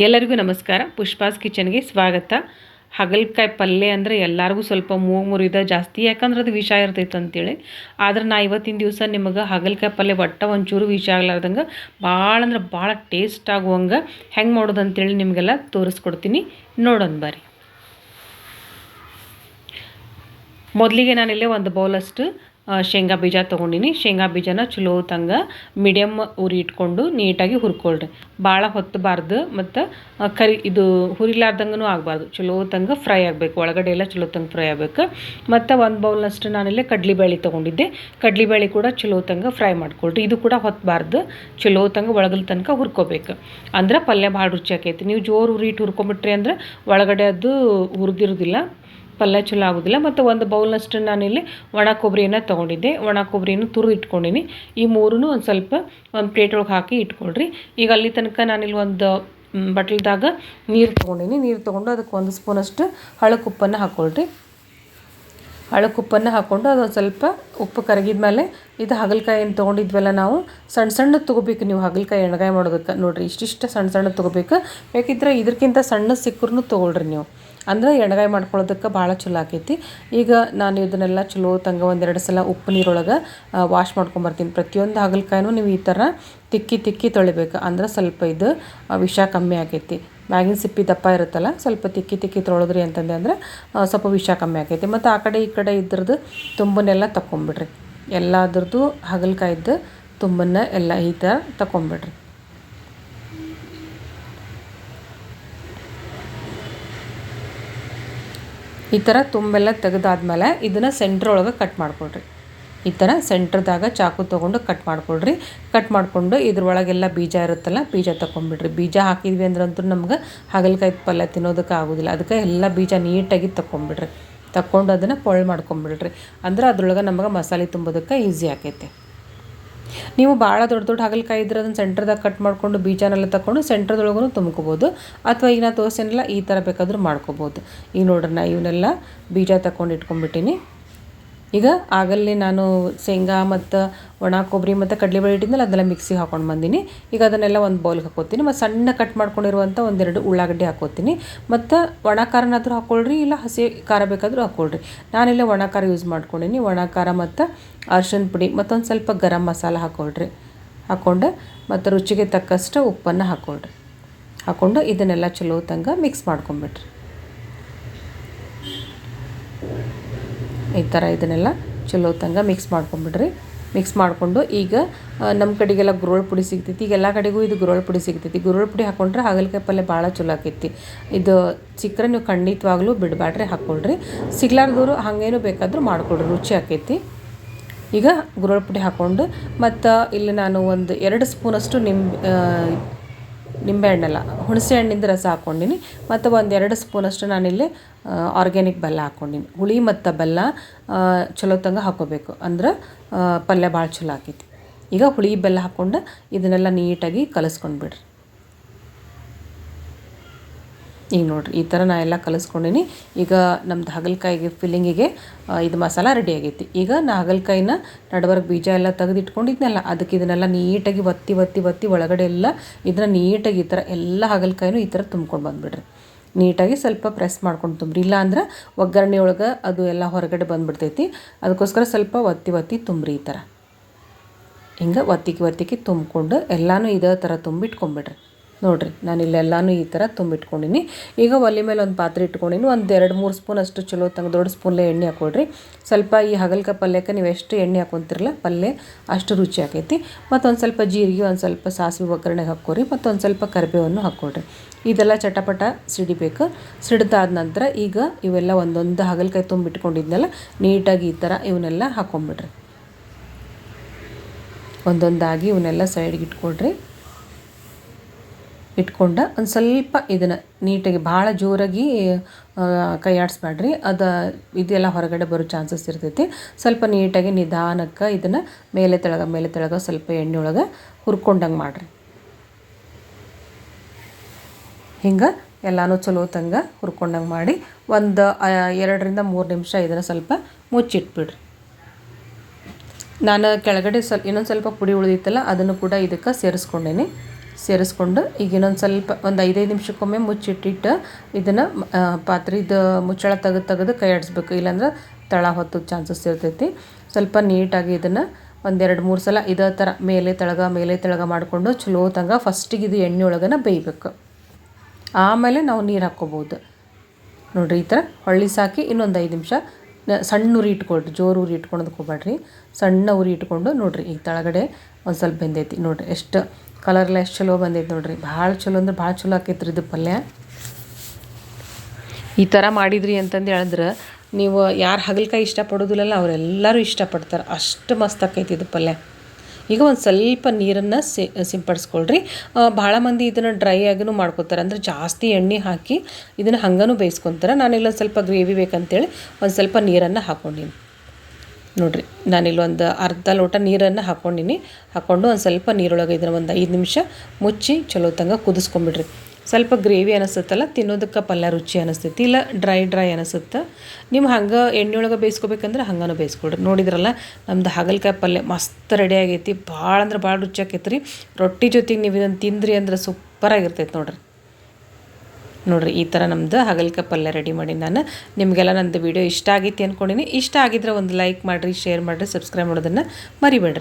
ಎಲ್ಲರಿಗೂ ನಮಸ್ಕಾರ. ಪುಷ್ಪಾಸ್ ಕಿಚನ್ಗೆ ಸ್ವಾಗತ. ಹಗಲ್ಕಾಯಿ ಪಲ್ಯ ಅಂದರೆ ಎಲ್ಲರಿಗೂ ಸ್ವಲ್ಪ ಮೂಗು ಮುರಿದ ಜಾಸ್ತಿ, ಯಾಕಂದ್ರೆ ಅದು ವಿಷ ಇರ್ತೈತೆ ಅಂತೇಳಿ. ಆದ್ರೆ ನಾ ಇವತ್ತಿನ ದಿವಸ ನಿಮಗೆ ಹಗಲ್ಕಾಯಿ ಪಲ್ಯ ಒಟ್ಟ ಒಂಚೂರು ವಿಷ ಆಗ್ಲಾರ್ದಂಗೆ ಭಾಳ ಅಂದ್ರೆ ಭಾಳ ಟೇಸ್ಟ್ ಆಗುವಂಗೆ ಹೆಂಗೆ ಮಾಡೋದು ಅಂತೇಳಿ ನಿಮಗೆಲ್ಲ ತೋರಿಸ್ಕೊಡ್ತೀನಿ. ನೋಡೋಣ ಬರ್ರಿ. ಮೊದಲಿಗೆ ನಾನಿಲ್ಲೇ ಒಂದು ಬೌಲಷ್ಟು ಶೇಂಗಾ ಬೀಜ ತೊಗೊಂಡಿನಿ. ಶೇಂಗಾ ಬೀಜನ ಚಲೋ ತಂಗ ಮೀಡಿಯಮ್ ಉರಿ ಇಟ್ಕೊಂಡು ನೀಟಾಗಿ ಹುರ್ಕೊಳ್ರಿ. ಭಾಳ ಹೊತ್ತಬಾರ್ದು ಮತ್ತು ಕರಿ, ಇದು ಹುರಿಲಾರ್ದಂಗೂ ಆಗಬಾರ್ದು. ಚಲೋ ತಂಗ ಫ್ರೈ ಆಗಬೇಕು. ಒಳಗಡೆ ಎಲ್ಲ ಚಲೋ ತಂಗ ಫ್ರೈ ಆಗಬೇಕು. ಮತ್ತು ಒಂದು ಬೌಲ್ನಷ್ಟು ನಾನಿಲ್ಲೇ ಬ್ಯಾಳಿ ತೊಗೊಂಡಿದ್ದೆ. ಕಡ್ಲಿಬೇಳೆ ಕೂಡ ಚಲೋ ತಂಗ ಫ್ರೈ ಮಾಡ್ಕೊಳ್ರಿ. ಇದು ಕೂಡ ಹೊತ್ತಬಾರ್ದು ಚಲೋ ತಂಗ ಒಳಗಲ್ ತನಕ ಹುರ್ಕೋಬೇಕು. ಅಂದ್ರೆ ಪಲ್ಯ ಭಾಳ ರುಚಿ ಆಕೈತಿ. ನೀವು ಜೋರು ಉರಿ ಇಟ್ಟು ಹುರ್ಕೊಂಬಿಟ್ರಿ ಅಂದ್ರೆ ಒಳಗಡೆ ಅದು ಹುರಿದಿರೋದಿಲ್ಲ. ಪಲ್ಯ ಚಲೋ ಆಗೋದಿಲ್ಲ. ಮತ್ತು ಒಂದು ಬೌಲ್ನಷ್ಟು ನಾನಿಲ್ಲಿ ಒಣ ಕೊಬ್ಬರಿಯನ್ನು ತೊಗೊಂಡಿದ್ದೆ. ಒಣ ಕೊಬ್ಬರಿಯನ್ನು ತುರಿದು ಇಟ್ಕೊಂಡಿನಿ ಈ ಮೂರೂ ಒಂದು ಸ್ವಲ್ಪ ಒಂದು ಪ್ಲೇಟ್ ಒಳಗೆ ಹಾಕಿ ಇಟ್ಕೊಳ್ರಿ. ಈಗ ಅಲ್ಲಿ ತನಕ ನಾನಿಲ್ಲಿ ಒಂದು ಬಟ್ಲ್ದಾಗ ನೀರು ತೊಗೊಂಡಿನಿ. ನೀರು ತೊಗೊಂಡು ಅದಕ್ಕೆ ಒಂದು ಸ್ಪೂನಷ್ಟು ಹಳಕ್ಕೆ ಉಪ್ಪನ್ನು ಹಾಕ್ಕೊಳ್ರಿ ಹಳಕ್ಕೆ ಉಪ್ಪನ್ನು ಹಾಕ್ಕೊಂಡು ಅದೊಂದು ಸ್ವಲ್ಪ ಉಪ್ಪು ಕರಗಿದ ಮೇಲೆ ಇದು ಹಾಗಲಕಾಯಿ ಏನು ತೊಗೊಂಡಿದ್ವಲ್ಲ ನಾವು ಸಣ್ಣ ಸಣ್ಣ ತೊಗೋಬೇಕು ನೀವು ಹಾಗಲಕಾಯಿ ಎಣ್ಗಾಯಿ ಮಾಡೋದಕ್ಕೆ. ನೋಡಿರಿ, ಇಷ್ಟಿಷ್ಟು ಸಣ್ಣ ಸಣ್ಣ ತೊಗೋಬೇಕು. ಬೇಕಿದ್ರೆ ಇದಕ್ಕಿಂತ ಸಣ್ಣ ಸಿಕ್ಕರೂ ತೊಗೊಳ್ರಿ ನೀವು. ಅಂದ್ರೆ ಎಣ್ಗಾಯಿ ಮಾಡ್ಕೊಳ್ಳೋದಕ್ಕೆ ಭಾಳ ಚಲೋ ಆಕೈತಿ. ಈಗ ನಾನು ಇದನ್ನೆಲ್ಲ ಚಲೋ ತಂಗ ಒಂದೆರಡು ಸಲ ಉಪ್ಪು ನೀರೊಳಗೆ ವಾಶ್ ಮಾಡ್ಕೊಂಬರ್ತೀನಿ ಪ್ರತಿಯೊಂದು ಹಾಗಲಕಾಯಿನೂ ನೀವು ಈ ಥರ ತಿಕ್ಕಿ ತಿಕ್ಕಿ ತೊಳಿಬೇಕು. ಅಂದ್ರೆ ಸ್ವಲ್ಪ ಇದು ವಿಷ ಕಮ್ಮಿ ಆಕೈತಿ. ಮ್ಯಾಗಿನ ಸಿಪ್ಪಿ ದಪ್ಪ ಇರುತ್ತಲ್ಲ, ಸ್ವಲ್ಪ ತಿಕ್ಕಿ ತಿಕ್ಕಿ ತೊಳೆದ್ರಿ ಅಂತಂದೆ ಅಂದರೆ ಸ್ವಲ್ಪ ವಿಷ ಕಮ್ಮಿ ಆಕೈತಿ. ಮತ್ತು ಆ ಕಡೆ ಈ ಕಡೆ ಇದ್ರದ್ದು ತುಂಬನ್ನೆಲ್ಲ ತಗೊಂಬಿಡ್ರಿ ಎಲ್ಲದ್ರದ್ದು ಹಾಗಲಕಾಯಿದ್ದು ತುಂಬನ್ನ ಎಲ್ಲ ಈ ಥರ ತಗೊಂಬಿಡ್ರಿ ಈ ಥರ ತುಂಬೆಲ್ಲ ತೆಗೆದಾದ್ಮೇಲೆ ಇದನ್ನು ಸೆಂಟ್ರ್ ಒಳಗೆ ಕಟ್ ಮಾಡ್ಕೊಳ್ರಿ. ಈ ಥರ ಸೆಂಟ್ರದಾಗ ಚಾಕು ತೊಗೊಂಡು ಕಟ್ ಮಾಡ್ಕೊಳ್ರಿ. ಕಟ್ ಮಾಡಿಕೊಂಡು ಇದ್ರೊಳಗೆಲ್ಲ ಬೀಜ ಇರುತ್ತಲ್ಲ, ಬೀಜ ತೊಗೊಂಡ್ಬಿಡ್ರಿ ಬೀಜ ಹಾಕಿದ್ವಿ ಅಂದ್ರಂತೂ ನಮ್ಗೆ ಹಾಗಲಕಾಯಿ ಪಲ್ಯ ತಿನ್ನೋದಕ್ಕೆ ಆಗೋದಿಲ್ಲ. ಅದಕ್ಕೆ ಎಲ್ಲ ಬೀಜ ನೀಟಾಗಿ ತೊಗೊಂಡ್ಬಿಡ್ರಿ ತಕ್ಕೊಂಡು ಅದನ್ನು ಪೊಳ್ ಮಾಡ್ಕೊಂಬಿಡ್ರಿ ಅಂದ್ರೆ ಅದ್ರೊಳಗೆ ನಮಗೆ ಮಸಾಲೆ ತುಂಬೋದಕ್ಕೆ ಈಸಿ ಆಕೈತೆ. ನೀವು ಭಾಳ ದೊಡ್ಡ ದೊಡ್ಡ ಹಾಗಲಕಾಯಿ ಇದ್ರೆ ಅದನ್ನು ಸೆಂಟ್ರದಾಗ ಕಟ್ ಮಾಡಿಕೊಂಡು ಬೀಜನೆಲ್ಲ ತಗೊಂಡು ಸೆಂಟ್ರದೊಳಗೂ ತುಂಬ್ಕೋಬೋದು. ಅಥವಾ ಈಗ ನಾ ತೋರಿಸೇನಲ್ಲ, ಈ ಥರ ಬೇಕಾದರೂ ಮಾಡ್ಕೋಬೋದು. ಈಗ ನೋಡ್ರಿ ನಾ ಇವನ್ನೆಲ್ಲ ಬೀಜ ತಗೊಂಡು ಇಟ್ಕೊಂಡ್ಬಿಟ್ಟಿನಿ. ಈಗ ಆಗಲ್ಲೇ ನಾನು ಶೇಂಗಾ ಮತ್ತು ಒಣ, ಕೊಬ್ಬರಿ ಮತ್ತು ಕಡಲೆಬೇಳೆ ಇಟ್ಟಿದ್ನಲ್ಲ ಅದನ್ನೆಲ್ಲ ಮಿಕ್ಸಿಗೆ ಹಾಕೊಂಡು ಬಂದೀನಿ. ಈಗ ಅದನ್ನೆಲ್ಲ ಒಂದು ಬೌಲ್ಗೆ ಹಾಕೋತೀನಿ ಮತ್ತು ಸಣ್ಣ ಕಟ್ ಮಾಡ್ಕೊಂಡಿರುವಂಥ ಒಂದೆರಡು ಉಳ್ಳಾಗಡ್ಡಿ ಹಾಕೋತೀನಿ ಮತ್ತು ಒಣ ಖಾರನಾದರೂ ಹಾಕ್ಕೊಳ್ರಿ ಇಲ್ಲ ಹಸಿ ಖಾರ ಬೇಕಾದರೂ ಹಾಕ್ಕೊಳ್ರಿ ನಾನಿಲ್ಲ ಒಣ ಖಾರ ಯೂಸ್ ಮಾಡ್ಕೊಂಡೀನಿ. ಒಣ ಖಾರ ಮತ್ತು ಅರ್ಶಿನ ಪುಡಿ ಮತ್ತೊಂದು ಸ್ವಲ್ಪ ಗರಂ ಮಸಾಲ ಹಾಕ್ಕೊಳ್ರಿ ಹಾಕ್ಕೊಂಡು ಮತ್ತು ರುಚಿಗೆ ತಕ್ಕಷ್ಟು ಉಪ್ಪನ್ನು ಹಾಕ್ಕೊಳ್ರಿ ಹಾಕ್ಕೊಂಡು ಇದನ್ನೆಲ್ಲ ಚಲೋ ತಂಗ ಮಿಕ್ಸ್ ಮಾಡ್ಕೊಂಬಿಡ್ರಿ. ಈ ಥರ ಇದನ್ನೆಲ್ಲ ಚಲೋ ತಂಗ ಮಿಕ್ಸ್ ಮಾಡ್ಕೊಂಬಿಡ್ರಿ. ಮಿಕ್ಸ್ ಮಾಡಿಕೊಂಡು ಈಗ ನಮ್ಮ ಕಡೆಗೆಲ್ಲ ಗುರೋಳ್ ಪುಡಿ ಸಿಗ್ತೈತಿ. ಈಗ ಎಲ್ಲ ಕಡೆಗೂ ಇದು ಗುರೋಳ್ ಪುಡಿ ಸಿಗ್ತೈತಿ. ಗುರೋಳ್ ಪುಡಿ ಹಾಕೊಂಡ್ರೆ ಹಾಗಲಕಾಯಿ ಪಲ್ಯ ಭಾಳ ಚಲೋ ಆಕೈತಿ. ಇದು ಸಿಕ್ಕರೆ ನೀವು ಖಂಡಿತವಾಗ್ಲೂ ಬಿಡಬೇಡ್ರಿ ಹಾಕ್ಕೊಳ್ರಿ ಸಿಗ್ಲಾರ್ದವರು ಹಾಗೇನು ಬೇಕಾದರೂ ಮಾಡ್ಕೊಳ್ರಿ, ರುಚಿ ಆಕೈತಿ. ಈಗ ಗುರೋಳ್ ಪುಡಿ ಹಾಕ್ಕೊಂಡು ಮತ್ತು ಇಲ್ಲಿ ನಾನು ಒಂದು ಎರಡು ಸ್ಪೂನಷ್ಟು ನಿಂಬೆ ನಿಂಬೆಹಣ್ಣಲ್ಲ ಹುಣಸೆ ಹಣ್ಣಿಂದ ರಸ ಹಾಕ್ಕೊಂಡಿನಿ. ಮತ್ತು ಒಂದು ಎರಡು ಸ್ಪೂನಷ್ಟು ನಾನಿಲ್ಲಿ ಆರ್ಗ್ಯಾನಿಕ್ ಬೆಲ್ಲ ಹಾಕ್ಕೊಂಡಿನಿ. ಹುಳಿ ಮತ್ತು ಬೆಲ್ಲ ಚಲೋತ್ತಂಗ ಚಲೋ ತಂಗ ಹಾಕೋಬೇಕು ಅಂದ್ರೆ ಪಲ್ಯ ಭಾಳ ಚಲೋ ಆಕೈತಿ. ಈಗ ಹುಳಿ ಬೆಲ್ಲ ಹಾಕ್ಕೊಂಡು ಇದನ್ನೆಲ್ಲ ನೀಟಾಗಿ ಕಲಿಸ್ಕೊಂಡ್ಬಿಡ್ರಿ. ಈಗ ನೋಡಿರಿ, ಈ ಥರ ನಾ ಎಲ್ಲ ಕಲಿಸ್ಕೊಂಡಿನಿ. ಈಗ ನಮ್ದು ಹಾಗಲಕಾಯಿಗೆ ಫಿಲ್ಲಿಂಗಿಗೆ ಇದು ಮಸಾಲ ರೆಡಿ ಆಗೈತಿ. ಈಗ ನಾ ಹಾಗಲಕಾಯಿನ ನಡುವರ್ಗೆ ಬೀಜ ಎಲ್ಲ ತೆಗೆದಿಟ್ಕೊಂಡಿದ್ನಲ್ಲ, ಅದಕ್ಕೆ ಇದನ್ನೆಲ್ಲ ನೀಟಾಗಿ ಒತ್ತಿ ಒತ್ತಿ ಒತ್ತಿ ಒಳಗಡೆ ಎಲ್ಲ ಇದನ್ನ ನೀಟಾಗಿ ಈ ಥರ ಎಲ್ಲ ಹಾಗಲಕಾಯಿನೂ ಈ ಥರ ತುಂಬ್ಕೊಂಡು ಬಂದುಬಿಡ್ರಿ. ನೀಟಾಗಿ ಸ್ವಲ್ಪ ಪ್ರೆಸ್ ಮಾಡ್ಕೊಂಡು ತುಂಬ್ರಿ. ಇಲ್ಲ ಅಂದ್ರೆ ಒಗ್ಗರಣೆ ಒಳಗೆ ಅದು ಎಲ್ಲ ಹೊರಗಡೆ ಬಂದುಬಿಡ್ತೈತಿ. ಅದಕ್ಕೋಸ್ಕರ ಸ್ವಲ್ಪ ಒತ್ತಿ ಒತ್ತಿ ತುಂಬ್ರಿ ಈ ಥರ ಹಿಂಗೆ ಒತ್ತಿಗೆ ಒತ್ತಿಗೆ ತುಂಬಿಕೊಂಡು ಎಲ್ಲನೂ ಇದೇ ಥರ ತುಂಬಿಟ್ಕೊಂಬಿಡ್ರಿ. ನೋಡ್ರಿ, ನಾನು ಇಲ್ಲೆಲ್ಲನೂ ಈ ಥರ ತುಂಬಿಟ್ಕೊಂಡಿನಿ. ಈಗ ಒಲೆ ಮೇಲೆ ಒಂದು ಪಾತ್ರೆ ಇಟ್ಕೊಂಡಿನಿ. ಒಂದು ಎರಡು ಮೂರು ಸ್ಪೂನ್ ಅಷ್ಟು ಚಲೋ ತಂಗ ದೊಡ್ಡ ಸ್ಪೂನ್ಲೆ ಎಣ್ಣೆ ಹಾಕೊಡ್ರಿ ಸ್ವಲ್ಪ ಈ ಹಗಲ್ಕಾಯಿ ಪಲ್ಯಕ್ಕೆ ನೀವು ಎಷ್ಟು ಎಣ್ಣೆ ಹಾಕೊತಿರಲ್ಲ ಪಲ್ಯ ಅಷ್ಟು ರುಚಿ ಆಕೈತಿ. ಮತ್ತೊಂದು ಸ್ವಲ್ಪ ಜೀರಿಗೆ, ಒಂದು ಸ್ವಲ್ಪ ಸಾಸಿವೆ ಒಗ್ಗರಣೆಗೆ ಹಾಕ್ಕೊರಿ. ಮತ್ತೊಂದು ಸ್ವಲ್ಪ ಕರಿಬೇವನ್ನು ಹಾಕ್ಕೊಡ್ರಿ ಇದೆಲ್ಲ ಚಟಪಟ ಸಿಡಿಬೇಕು. ಸಿಡ್ದಾದ ನಂತರ ಈಗ ಇವೆಲ್ಲ ಒಂದೊಂದು ಹಗಲ್ಕಾಯಿ ತುಂಬಿಟ್ಕೊಂಡಿದ್ನಲ್ಲ, ನೀಟಾಗಿ ಈ ಥರ ಇವನ್ನೆಲ್ಲ ಹಾಕ್ಕೊಂಬಿಡ್ರಿ ಒಂದೊಂದಾಗಿ ಇವನ್ನೆಲ್ಲ ಸೈಡ್ಗೆ ಇಟ್ಕೊಳ್ರಿ. ಇಟ್ಕೊಂಡ ಒಂದು ಸ್ವಲ್ಪ ಇದನ್ನು ನೀಟಾಗಿ ಭಾಳ ಜೋರಾಗಿ ಕೈ ಆಡಿಸ್ಬೇಡ್ರಿ ಅದು ಇದೆಲ್ಲ ಹೊರಗಡೆ ಬರೋ ಚಾನ್ಸಸ್ ಇರ್ತೈತಿ. ಸ್ವಲ್ಪ ನೀಟಾಗಿ ನಿಧಾನಕ್ಕೆ ಇದನ್ನು ಮೇಲೆ ತೆಳಗ ಮೇಲೆ ತೆಳಗ ಸ್ವಲ್ಪ ಎಣ್ಣೆ ಒಳಗೆ ಹುರ್ಕೊಂಡಂಗೆ ಮಾಡಿರಿ. ಹಿಂಗೆ ಎಲ್ಲನೂ ಚಲೋ ತಂಗ ಹುರ್ಕೊಂಡಂಗೆ ಮಾಡಿ ಒಂದು ಎರಡರಿಂದ ಮೂರು ನಿಮಿಷ ಇದನ್ನು ಸ್ವಲ್ಪ ಮುಚ್ಚಿಟ್ಬಿಡ್ರಿ. ನಾನು ಕೆಳಗಡೆ ಸ್ವಲ್ಪ, ಇನ್ನೊಂದು ಸ್ವಲ್ಪ ಪುಡಿ ಉಳಿದಿತ್ತಲ್ಲ ಅದನ್ನು ಕೂಡ ಇದಕ್ಕೆ ಸೇರಿಸ್ಕೊಂಡೇನಿ. ಸೇರಿಸ್ಕೊಂಡು ಈಗ ಇನ್ನೊಂದು ಸ್ವಲ್ಪ ಒಂದು ಐದೈದು ನಿಮಿಷಕ್ಕೊಮ್ಮೆ ಮುಚ್ಚಿಟ್ಟಿಟ್ಟು ಇದನ್ನು ಪಾತ್ರೆದು ಮುಚ್ಚಳ ತೆಗೆದು ತೆಗೆದು ಕೈ ಆಡಿಸ್ಬೇಕು. ಇಲ್ಲಾಂದ್ರೆ ತಳ ಹೊತ್ತು ಚಾನ್ಸಸ್ ಇರ್ತೈತಿ. ಸ್ವಲ್ಪ ನೀಟಾಗಿ ಇದನ್ನು ಒಂದೆರಡು ಮೂರು ಸಲ ಇದೇ ಥರ ಮೇಲೆ ತಳಗ ಮೇಲೆ ತಳಗ ಮಾಡಿಕೊಂಡು ಚಲೋ ತಂಗ ಫಸ್ಟಿಗೆ ಇದು ಎಣ್ಣೆ ಒಳಗನ ಬೇಯಬೇಕು. ಆಮೇಲೆ ನಾವು ನೀರು ಹಾಕ್ಕೋಬೋದು. ನೋಡಿರಿ ಈ ಥರ ಹೊಳ್ಳಿ ಸಾಕಿ ಇನ್ನೊಂದು ಐದು ನಿಮಿಷ. ಸಣ್ಣ ಉರಿ ಇಟ್ಕೊಳ್ರಿ, ಜೋರು ಉರಿ ಇಟ್ಕೊಳೋದಕ್ಕೆ ಹೋಗ್ಬೇಡ್ರಿ. ಸಣ್ಣ ಉರಿ ಇಟ್ಕೊಂಡು ನೋಡಿರಿ ಈಗ ತಳಗಡೆ ಒಂದು ಸ್ವಲ್ಪ ಬೆಂದೈತಿ. ನೋಡಿರಿ ಎಷ್ಟು ಕಲರ್ಲ ಎಷ್ಟು ಚಲೋ ಬಂದೈತೆ ನೋಡ್ರಿ. ಭಾಳ ಚಲೋ ಅಂದ್ರೆ ಭಾಳ ಚಲೋ ಆಕೈತ್ರಿ ಇದು ಪಲ್ಯ. ಈ ಥರ ಮಾಡಿದ್ರಿ ಅಂತಂದು ಹೇಳಿದ್ರೆ ನೀವು ಯಾರು ಹಗಲ್ಕಾಯಿ ಇಷ್ಟಪಡೋದಿಲ್ಲಲ್ಲ ಅವರೆಲ್ಲರೂ ಇಷ್ಟಪಡ್ತಾರೆ. ಅಷ್ಟು ಮಸ್ತ್ ಆಕೈತಿ ಇದು ಪಲ್ಯ. ಈಗ ಒಂದು ಸ್ವಲ್ಪ ನೀರನ್ನು ಸಿ, ಸಿಂಪಡಿಸ್ಕೊಳ್ರಿ. ಭಾಳ ಮಂದಿ ಇದನ್ನು ಡ್ರೈ ಆಗಿನೂ ಮಾಡ್ಕೊತಾರೆ. ಅಂದರೆ ಜಾಸ್ತಿ ಎಣ್ಣೆ ಹಾಕಿ ಇದನ್ನು ಹಂಗನೂ ಬೇಯಿಸ್ಕೊತಾರೆ. ನಾನಿಲ್ಲ ಸ್ವಲ್ಪ ಗ್ರೇವಿ ಬೇಕಂತೇಳಿ ಒಂದು ಸ್ವಲ್ಪ ನೀರನ್ನು ಹಾಕ್ಕೊಂಡಿನಿ ನೋಡಿರಿ ನಾನಿಲ್ಲೊಂದು ಅರ್ಧ ಲೋಟ ನೀರನ್ನು ಹಾಕ್ಕೊಂಡಿನಿ ಹಾಕ್ಕೊಂಡು ಒಂದು ಸ್ವಲ್ಪ ನೀರೊಳಗೆ ಇದನ್ನು ಒಂದು ಐದು ನಿಮಿಷ ಮುಚ್ಚಿ ಚಲೋ ತಂಗ ಕುದಿಸ್ಕೊಂಬಿಡ್ರಿ. ಸ್ವಲ್ಪ ಗ್ರೇವಿ ಅನಿಸುತ್ತಲ್ಲ ತಿನ್ನೋದಕ್ಕೆ ಪಲ್ಯ ರುಚಿ ಅನಿಸ್ತೈತಿ, ಇಲ್ಲ ಡ್ರೈ ಡ್ರೈ ಅನಿಸುತ್ತೆ. ನೀವು ಹಂಗೆ ಎಣ್ಣೆ ಒಳಗೆ ಬೇಯಿಸ್ಕೋಬೇಕಂದ್ರೆ ಹಂಗನೂ ಬೇಯಿಸ್ಕೊಡ್ರಿ ನೋಡಿದ್ರಲ್ಲ, ನಮ್ದು ಹಾಗಲ್ಕಾಯಿ ಪಲ್ಯ ಮಸ್ತ್ ರೆಡಿ ಆಗೈತಿ, ಭಾಳ ಅಂದ್ರೆ ಭಾಳ ರುಚಿ ರೀ ರೊಟ್ಟಿ ಜೊತೆಗೆ ನೀವು ಇದನ್ನು ತಿಂದ್ರಿ ಅಂದ್ರೆ ಸೂಪರಾಗಿರ್ತೈತೆ ನೋಡ್ರಿ. ನೋಡಿರಿ, ಈ ಥರ ನಮ್ಮದು ಹಗಲ್ಕಾಯಿ ಪಲ್ಯ ರೆಡಿ ಮಾಡಿ ನಾನು. ನಿಮಗೆಲ್ಲ ನಂದು ವೀಡಿಯೋ ಇಷ್ಟ ಆಗೈತಿ ಅಂದ್ಕೊಂಡಿನಿ ಇಷ್ಟ ಆಗಿದ್ರೆ ಒಂದು ಲೈಕ್ ಮಾಡಿರಿ ಶೇರ್ ಮಾಡಿರಿ ಸಬ್ಸ್ಕ್ರೈಬ್ ಮಾಡೋದನ್ನು ಮರಿಬೇಡ್ರಿ.